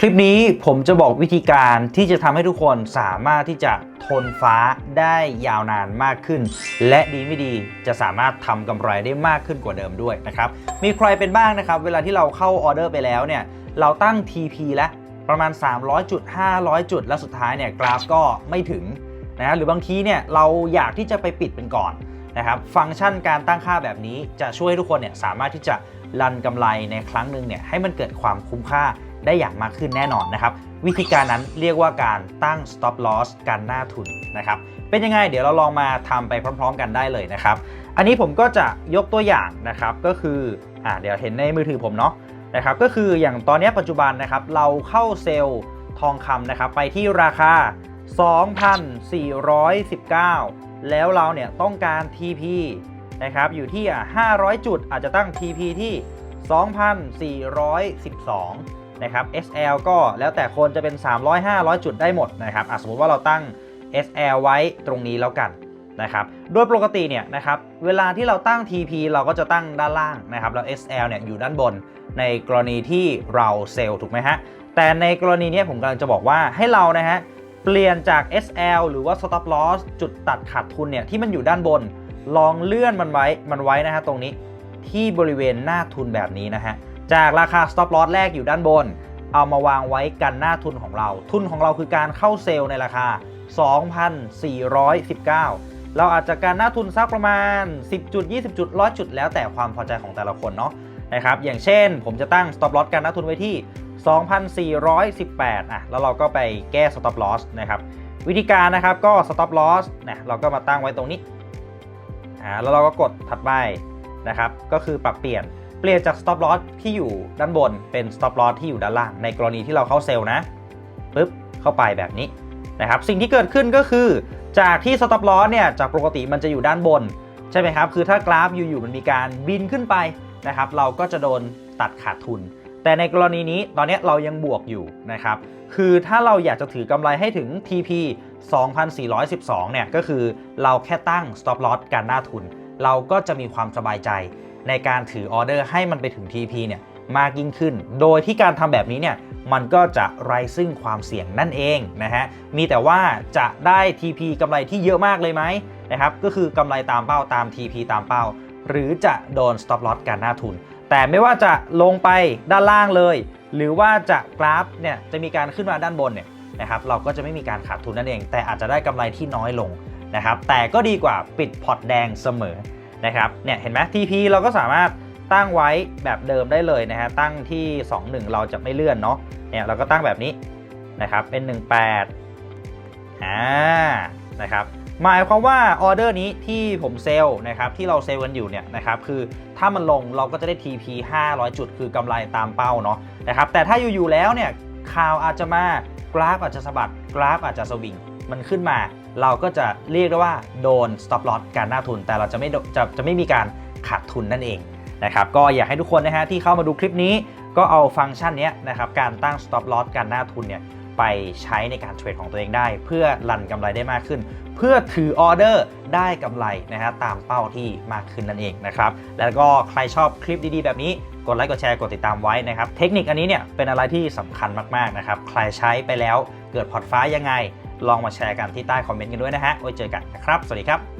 คลิปนี้ผมจะบอกวิธีการที่จะทำให้ทุกคนสามารถที่จะทนฟ้าได้ยาวนานมากขึ้น และดีไม่ดีจะสามารถทำกำไรได้มากขึ้นกว่าเดิมด้วยนะครับมีใครเป็นบ้างนะครับ เวลาที่เราเข้าออเดอร์ไปแล้วเนี่ยเราตั้ง TP แล้วประมาณ 300จุด500 จุด แล้วสุดท้ายเนี่ยกราฟก็ไม่ถึงนะฮะหรือบางทีเนี่ยเราอยากที่จะไปปิดเป็นก่อนนะครับฟังก์ชันการตั้งค่าแบบนี้จะช่วยทุกคนเนี่ยสามารถที่จะรันกำไรในครั้งหนึ่งเนี่ยให้มันเกิดความคุ้มค่า ได้อย่างมากขึ้นแน่นอนนะครับ วิธีการนั้นเรียกว่าการตั้ง stop loss การหน้าทุนนะครับ เป็นยังไงเดี๋ยวเราลองมาทำไปพร้อม ๆ กันได้เลยนะครับ อันนี้ผมก็จะยกตัวอย่างนะครับก็คืออ่าเดี๋ยวเห็นในมือถือผมเนาะนะครับก็คืออย่างตอนนี้ปัจจุบันนะครับเราเข้าเซลล์ทองคำนะครับไปที่ราคา 2,419 แล้วเราเนี่ยต้องการ TP นะครับอยู่ที่อะ500 จุดอาจจะตั้ง TP ที่ 2,412 นะครับ SL ก็แล้วแต่คนจะเป็น 300 500 จุดได้หมดนะครับอะสมมติว่าเราตั้ง SL ไว้ตรงนี้แล้วกันนะครับ โดยปกติเนี่ยนะครับเวลาที่เราตั้ง TP เราก็จะตั้งด้านล่างนะครับแล้ว SL เนี่ยอยู่ด้านบนในกรณีที่เราเซลล์ถูกไหมฮะ แต่ในกรณีนี้ผมกำลังจะบอกว่าให้เรานะฮะเปลี่ยนจาก SL หรือว่า Stop Loss จุดตัดขาดทุนเนี่ยที่มันอยู่ด้านบน ลองเลื่อนมันไว้มันไว้นะฮะตรงนี้ที่บริเวณหน้าทุนแบบนี้นะฮะ จากราคา stop loss แรกอยู่ด้านบน เอามาวางไว้กันหน้าทุนของเรา ทุนของเราคือการเข้าเซลล์ในราคา 2,419 เราอาจจะการหน้าทุนสักประมาณ 10จุด20 จุด100จุด แล้วแต่ความพอใจของแต่ละคนเนาะนะครับ อย่างเช่น ผมจะตั้ง stop loss กันหน้าทุนไว้ที่ 2,418อะแล้วเราก็ไปแก้ stop loss นะครับวิธีการนะครับก็ stop loss นะเราก็มาตั้งไว้ตรงนี้อ่าแล้วเราก็กดถัดไปนะครับ ก็คือปรับเปลี่ยน เปลี่ยนจาก stop loss ที่อยู่ด้านบนเป็น stop loss ที่อยู่ด้านล่าง ในกรณีที่เราเข้าเซลล์นะปึ๊บเข้าไปแบบนี้นะครับสิ่งที่เกิดขึ้นก็คือจากที่ stop loss เนี่ยจากปกติมันจะอยู่ด้านบนใช่ไหมครับคือถ้ากราฟอยู่ๆมันมีการบินขึ้นไปนะครับเราก็จะโดนตัดขาดทุน แต่ในกรณีนี้ตอนนี้เรายังบวกอยู่นะครับคือถ้าเราอยากจะถือกำไรให้ถึง TP 2,412เนี่ยก็คือเราแค่ตั้ง stop loss การหน้าทุน เราก็จะมีความสบายใจ ในการถือออเดอร์ให้มันไปถึง TP เนี่ยมากยิ่งขึ้น โดยที่การทำแบบนี้เนี่ยมันก็จะไร้ซึ่งความเสี่ยงนั่นเองนะฮะ มีแต่ว่าจะได้ TP กำไรที่เยอะมากเลยไหมนะครับ ก็คือกำไรตามเป้าตาม TP ตามเป้า หรือจะโดน stop loss การหน้าทุน แต่ไม่ว่าจะลงไปด้านล่างเลย หรือว่าจะกราฟเนี่ยจะมีการขึ้นมาด้านบนเนี่ยนะครับ เราก็จะไม่มีการขาดทุนนั่นเอง แต่อาจจะได้กำไรที่น้อยลงนะครับ แต่ก็ดีกว่าปิดพอร์ตแดงเสมอ นะครับเนี่ยเห็นไหม TP เราก็สามารถตั้งไว้แบบเดิมได้เลยนะฮะตั้งที่ 21 เราจะไม่เลื่อนเนาะเนี่ยเราก็ตั้งแบบนี้นะครับเป็น 18อ่านะครับหมายความว่าออเดอร์นี้ที่ผมเซลล์นะครับที่เราเซลล์กันอยู่เนี่ยนะครับคือถ้ามันลงเราก็จะได้ TP 500 จุด คือกำไรตามเป้าเนาะนะครับแต่ถ้าอยู่ๆแล้วเนี่ยข่าวอาจจะมากราฟอาจจะสะบัดกราฟอาจจะสวิงมันขึ้นมา เราก็จะเรียกได้ว่าโดน stop loss การหน้าทุน แต่เราจะไม่จะจะไม่มีการขาดทุนนั่นเองนะครับก็อยากให้ทุกคนนะฮะที่เข้ามาดูคลิปนี้ ก็เอาฟังก์ชันนี้นะครับการตั้ง stop loss การหน้าทุนเนี่ยไปใช้ในการเทรดของตัวเองได้ เพื่อรันกำไรได้มากขึ้น เพื่อถือออเดอร์ได้กำไรนะฮะตามเป้าที่มากขึ้นนั่นเองนะครับแล้วก็ใครชอบคลิปดีๆ แบบนี้กดไลค์กดแชร์กดติดตามไว้นะครับเทคนิคอันนี้เนี่ยเป็นอะไรที่สำคัญมากๆนะครับใครใช้ไปแล้วเกิดพอร์ตฟ้ายังไง ลองมาแชร์กันที่ใต้คอมเมนต์กันด้วยนะฮะไว้เจอกันนะครับ สวัสดีครับ